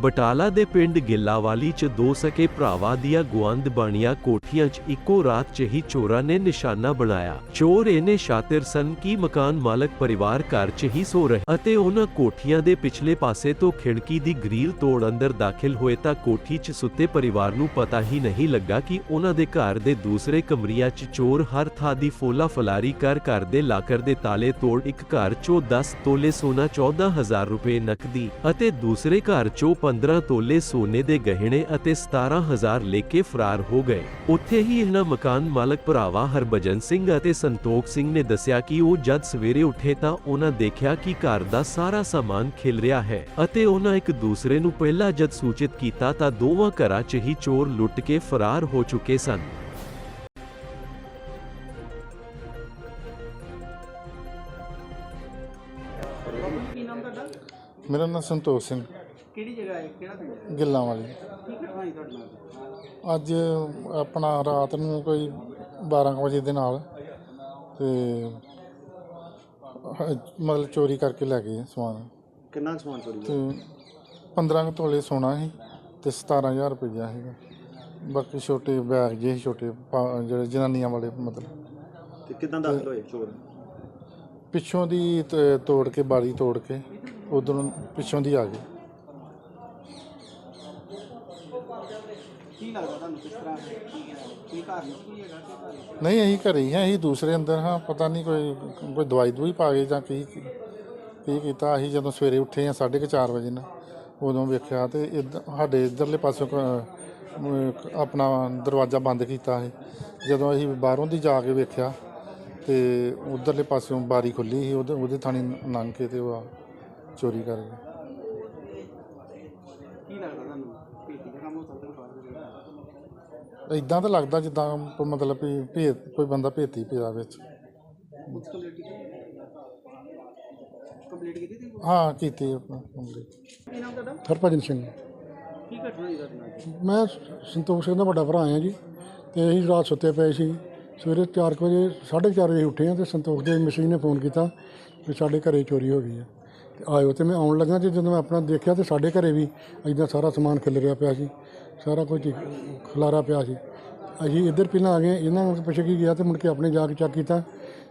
ਬਟਾਲਾ ਦੇ ਪਿੰਡ ਗਿੱਲਾਵਾਲੀ 'ਚ ਦੋ ਸਕੇ ਭਰਾਵਾਂ ਦੀਆਂ ਗੁਆਂਢ ਬਣੀਆਂ ਕੋਠੀਆਂ 'ਚ ਇੱਕੋ ਰਾਤ 'ਚ ਹੀ ਚੋਰਾਂ ਨੇ ਨਿਸ਼ਾਨਾ ਬਣਾਇਆ। ਚੋਰ ਇਹਨੇ ਸ਼ਾਤਿਰ ਸਨ ਕਿ ਮਕਾਨ ਮਾਲਕ ਪਰਿਵਾਰ ਘਰ 'ਚ ਹੀ ਸੋ ਰਹੇ ਅਤੇ ਉਹਨਾਂ ਕੋਠੀਆਂ ਦੇ ਪਿਛਲੇ ਪਾਸੇ ਤੋਂ ਖਿੜਕੀ ਦੀ ਗ੍ਰਿਲ ਤੋੜ ਅੰਦਰ ਦਾਖਲ ਹੋਏ ਤਾਂ ਕੋਠੀ 'ਚ ਸੁੱਤੇ ਪਰਿਵਾਰ ਨੂੰ ਪਤਾ ਹੀ ਨਹੀਂ ਲੱਗਾ ਕਿ ਉਹਨਾਂ ਦੇ ਘਰ ਦੇ ਦੂਸਰੇ ਕਮਰਿਆਂ 'ਚ ਚੋਰ ਹਰ ਥਾਂ ਦੀ ਫੋਲਾ ਫਲਾਰੀ ਕਰ ਘਰ ਦੇ ਲਾਕਰ ਦੇ ਤਾਲੇ ਤੋੜ ਇੱਕ ਘਰ 'ਚੋਂ 10 ਤੋਲੇ ਸੋਨਾ 14000 ਰੁਪਏ ਨਕਦੀ ਅਤੇ ਦੂਸਰੇ ਘਰ 'ਚੋਂ 15 ਤੋਲੇ ਸੋਨੇ ਦੇ ਗਹਿਣੇ ਅਤੇ 17000 ਲੈ ਕੇ ਫਰਾਰ ਹੋ ਗਏ। ਉੱਥੇ ਹੀ ਇਹਨਾਂ ਮਕਾਨ ਮਾਲਕ ਭਰਾਵਾ ਹਰਭਜਨ ਸਿੰਘ ਅਤੇ ਸੰਤੋਖ ਸਿੰਘ ਨੇ ਦੱਸਿਆ ਕਿ ਉਹ ਜਦ ਸਵੇਰੇ ਉੱਠੇ ਤਾਂ ਉਹਨਾਂ ਦੇਖਿਆ ਕਿ ਘਰ ਦਾ ਸਾਰਾ ਸਾਮਾਨ ਖਿਲ ਰਿਹਾ ਹੈ ਅਤੇ ਉਹਨਾਂ ਇੱਕ ਦੂਸਰੇ ਨੂੰ ਪਹਿਲਾਂ ਜਦ ਸੂਚਿਤ ਕੀਤਾ ਤਾਂ ਦੋਵਾਂ ਘਰਾਂ 'ਚ ਹੀ ਚੋਰ ਲੁੱਟ ਕੇ ਫਰਾਰ ਹੋ ਚੁੱਕੇ ਸਨ। ਮੇਰਾ ਨਾਮ ਸੰਤੋਖ ਸਿੰਘ। ਕਿਹੜੀ ਜਗ੍ਹਾ ਹੈ? ਕਿਹੜਾ ਪਿੰਡ ਹੈ? ਗਿੱਲਾਂ ਵਾਲੀ। ਕੀ ਘਟਨਾ ਹੋਈ ਤੁਹਾਡੇ ਨਾਲ? ਅੱਜ ਆਪਣਾ ਰਾਤ ਨੂੰ ਕੋਈ 12 ਕੁ ਵਜੇ ਦੇ ਨਾਲ ਤੇ ਹ- ਮਤਲਬ ਚੋਰੀ ਕਰਕੇ ਲੈ ਗਏ ਸਮਾਨ। ਕਿੰਨਾ ਕੁ ਸਮਾਨ ਚੋਰੀ ਤੇ 15 ਕੁ ਤੋਲੇ ਸੋਨਾ ਸੀ ਤੇ 17000 ਰੁਪਈਆ ਸੀਗਾ। ਬਾਕੀ ਛੋਟੇ ਬੈਗ ਜਿਹੇ ਛੋਟੇ ਪਾ- ਜਿਹੜੇ ਜਨਾਨੀਆਂ ਵਾਲੇ ਮਤਲਬ। ਤੇ ਕਿਦਾਂ ਦਾਖਲ ਹੋਏ ਚੋਰ? ਪਿੱਛੋਂ ਦੀ ਤ- ਤੋੜ ਕੇ ਬਾਰੀ ਤੋੜ ਕੇ ਉਧਰੋਂ ਪਿੱਛੋਂ ਦੀ ਆ ਗਏ। ਕੀ ਲੱਗਦਾ ਤੁਹਾਨੂੰ ਕਿਸ ਤਰ੍ਹਾਂ ਕੀ ਹੈ ਕੀ ਕਾਰਨ ਕੋਈ ਹੈਗਾ, ਕਿ ਘਰ ਨਹੀਂ, ਅਸੀਂ ਘਰੇ ਹੀ ਹਾਂ, ਅਸੀਂ ਦੂਸਰੇ ਅੰਦਰ ਹਾਂ, ਪਤਾ ਨਹੀਂ ਕੋਈ ਕੋਈ ਦਵਾਈ ਦੂਈ ਪਾ ਗਏ ਜਾਂ ਕੀ ਕੀ ਕੀਤਾ। ਅਸੀਂ ਜਦੋਂ ਸਵੇਰੇ ਉੱਠੇ ਹਾਂ 4:30 ਵਜੇ ਨਾ, ਉਦੋਂ ਵੇਖਿਆ ਤੇ ਇੱਧ- ਸਾਡੇ ਇਧਰਲੇ ਪਾਸੋਂ ਕ- ਅਮ ਆਪਣਾ ਦਰਵਾਜ਼ਾ ਬੰਦ ਕੀਤਾ ਸੀ। ਜਦੋਂ ਅਸੀਂ ਬਾਹਰੋਂ ਦੀ ਜਾ ਕੇ ਵੇਖਿਆ ਤੇ ਉਧਰਲੇ ਪਾਸਿਓਂ ਬਾਰੀ ਖੁੱਲੀ ਸੀ, ਉਹਦੇ ਉਹਦੇ ਥਾਣੀ ਲੰਘ ਕੇ ਤੇ ਉਹ ਚੋਰੀ ਕਰ ਗਏ। ਤੁਹਾਨੂੰ ਭੇਤੀ ਦਾ ਕੰਮ ਹੋ ਸਕਦਾ ਬਾਹਰ ਦੇ ਵਿੱਚ ਇਦਾਂ ਤਾਂ ਲੱਗਦਾ ਜਿੱਦਾਂ ਕੋਈ ਮਤਲਬ ਵੀ ਭੇਤ ਕੋਈ ਬੰਦਾ ਭੇਤੀ ਪਿਆ ਵਿੱਚ। ਕੰਪਲੀਟ ਕੀਤੀ ਕੰਪਲੀਟ ਹਾਂ ਕੀਤੀ ਆਪਣਾ complete। ਕੀ ਨਾਮ ਤੁਹਾਡਾ? ਹਰਭਜਨ ਸਿੰਘ। ਕੀ ਘਟਨਾ ਹੋਈ ਤੁਹਾਡੇ ਨਾਲ? ਮੈਂ ਸੰਤੋਖ ਸਿੰਘ ਦਾ ਵੱਡਾ ਭਰਾ ਹਾਂ ਜੀ ਤੇ ਅਸੀਂ ਰਾਤ ਸੁੱਤੇ ਪਏ ਸੀ। ਸਵੇਰੇ 4 ਵਜੇ 4:30 ਵਜੇ ਉੱਠੇ ਹਾਂ ਤੇ ਸੰਤੋਖ ਦੇ ਮਸ਼ੀਨ ਨੇ ਫੋਨ ਕੀਤਾ ਕਿ ਸਾਡੇ ਘਰੇ ਚੋਰੀ ਹੋ ਗਈ ਹੈ ਤੇ ਆਇਓ ਤੇ ਮੈਂ ਆਉਣ ਲੱਗਾ ਤੇ ਜਦੋਂ ਮੈਂ ਆਪਣਾ ਦੇਖਿਆ ਤੇ ਸਾਡੇ ਘਰੇ ਵੀ ਇਦਾਂ ਸਾਰਾ ਸਮਾਨ ਖਿਲ ਰਿਹਾ ਪਿਆ ਸੀ। ਸਾਰਾ ਕੁਝ ਖਲਾਰਾ ਪਿਆ ਸੀ। ਅਸੀਂ ਇੱਧਰ ਪਹਿਲਾਂ ਆ ਗਏ ਇਹਨਾਂ ਨੂੰ ਪੁੱਛ ਕੇ ਗਿਆ ਤੇ ਮੁੜ ਕੇ ਆਪਣੇ ਜਾ ਕੇ ਚੈੱਕ ਕੀਤਾ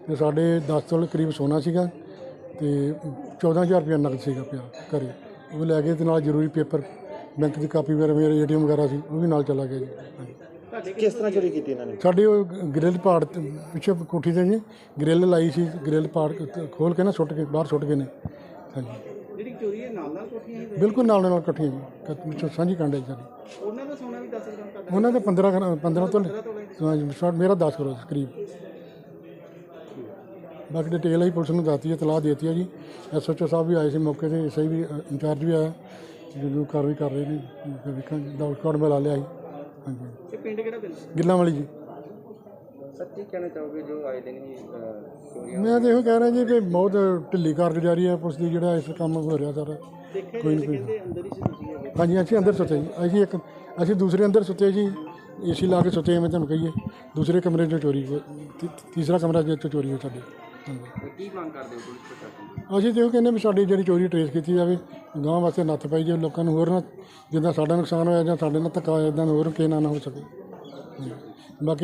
ਤੇ ਸਾਡੇ 10 ਤੋਲੇ ਕਰੀਬ ਸੋਨਾ ਸੀਗਾ ਤੇ 14000 ਰੁਪਏ ਨਕਦ ਸੀਗਾ ਪਿਆ ਘਰੇ। ਉਹ ਲੈ ਗਏ ਤੇ ਨਾਲ ਜ਼ਰੂਰੀ ਪੇਪਰ ਬੈਂਕ ਦੀ ਕਾਪੀ ਵਗੈਰਾ ਮੇਰੇ ਏਟੀਐਮ ਵਗੈਰਾ ਸੀ ਉਹ ਵੀ ਨਾਲ ਚਲਾ ਗਿਆ ਜੀ। ਕਿਸ ਤਰ੍ਹਾਂ ਚੋਰੀ ਕੀਤੀ ਇਹਨਾਂ ਨੇ? ਸਾਡੇ ਉਹ ਗ੍ਰਿਲ ਪਾੜ ਤੇ ਪਿੱਛੇ ਕੋਠੀ ਤੇ ਜੀ ਗ੍ਰਿਲ ਲਾਈ ਸੀ ਗ੍ਰਿਲ ਪਾੜ ਖੋਲ ਕੇ ਨਾ ਸੁੱਟ ਕੇ ਬਾਹਰ ਸੁੱਟ ਗਏ ਨੇ। ਹਾਂਜੀ। ਜਿਹੜੀ ਚੋਰੀ ਹੈ ਨਾਲ ਨਾਲ ਕੋਠੀਆਂ ਹੀ ਬਿਲਕੁਲ ਨਾਲ ਨਾਲ ਇਕੱਠੀਆਂ ਜੀ। ਕ- ਵਿੱਚੋਂ ਸਾਂਝੀ ਕਾਂਡੇ ਸਾਡੀ ਉਹਨਾਂ ਦਾ ਸੋਨਾ ਵੀ 10 ਗ੍ਰਾਮ ਤੁਹਾਡਾ? ਉਹਨਾਂ ਦੇ 15 ਗ੍ਰਾ- 15 ਤੋਂ ਹਾਂਜੀ ਸ਼ਾਰਟ ਮੇਰਾ 10 ਕਰੋ ਕਰੀਬ। ਬਾਕੀ ਡਿਟੇਲ ਹੀ ਪੁਲਿਸ ਨੂੰ ਦੱਸਤੀ ਹੈ ਤਲਾਹ ਦੇਤੀ ਹੈ ਜੀ। ਐਸਐਚਓ ਸਾਹਿਬ ਵੀ ਆਏ ਸੀ ਮੌਕੇ ਤੇ ਸਹੀ ਵੀ ਅ, ਇੰਚਾਰਜ ਵੀ ਆਇਆ। ਜਿਹਨੂੰ ਕਾਰਵਾਈ ਕਰ ਰਹੇ ਨੇ ਵੇਖਾਂਗੇ ਡਾਊਟ ਕਾਰਡ ਮਿਲਾ ਲਿਆ ਸੀ? ਹਾਂਜੀ। ਇਹ ਪਿੰਡ ਕਿਹੜਾ ਪਿੰਡ? ਗਿੱਲਾਂ ਵਾਲੀ ਜੀ। ਸੱਚੀ ਕਹਿਣਾ ਚਾਹੋਗੇ ਜੋ ਆਏ ਦਿਨ ਹੀ ਚੋਰੀ ਮੈਂ ਤਾਂ ਇਹੋ ਕਹਿ ਰਿਹਾ ਜੀ ਕਿ ਬਹੁਤ ਢਿੱਲੀ ਕਾਰਗੁਜ਼ਾਰੀ ਹੈ ਪੁਲਿਸ ਦੀ ਜਿਹੜਾ ਇਸ ਕੰਮ ਹੋ ਰਿਹਾ ਸਾਰਾ। ਕੋਈ ਜੀ ਨਹੀਂ ਕਹਿੰਦੇ ਅੰਦਰ ਹੀ ਸੀ ਤੁਸੀਂ ਹੈਗੇ ਹਾਂਜੀ ਅਸੀਂ ਅੰਦਰ ਸੁੱਤੇ ਜੀ। ਅਸੀਂ ਇੱਕ ਅਸੀਂ ਦੂਸਰੇ ਅੰਦਰ ਸੁੱਤੇ ਜੀ ਏਸੀ ਲਾ ਕੇ ਸੁੱਤੇ ਮੈਂ ਤੁਹਾਨੂੰ ਕਹੀਏ। ਦੂਸਰੇ ਕਮਰੇ 'ਚੋਂ ਚੋਰੀ ਹੋਈ। ਤੀ- ਤੀਸਰਾ ਕਮਰਾ ਜਿੱਥੋਂ ਚੋਰੀ ਹੋਈ ਸਾਡੇ। ਹਾਂਜੀ। ਕੀ ਮੰਗ ਕਰਦੇ ਹੋ ਪੁਲਿਸ ਪ੍ਰਸ਼ਾਸਨ ਅਸੀਂ ਤੇ ਉਹ ਕਹਿੰਦੇ ਵੀ ਸਾਡੀ ਜਿਹੜੀ ਚੋਰੀ ਟਰੇਸ ਕੀਤੀ ਜਾਵੇ ਗਾਂ ਵਾਸਤੇ ਨੱਥ ਪਾਈ ਜੇ ਲੋਕਾਂ ਨੂੰ ਹੋਰ ਨਾ ਜਿੱਦਾਂ ਸਾਡਾ ਨੁਕਸਾਨ ਹੋਇਆ ਜਾਂ ਸਾਡੇ ਨਾਲ ਧੱਕਾ ਹੋਇਆ ਇਦਾਂ ਹੋਰ ਕਿਸੇ ਨਾਲ ਨਾ ਹੋ ਸਕੇ।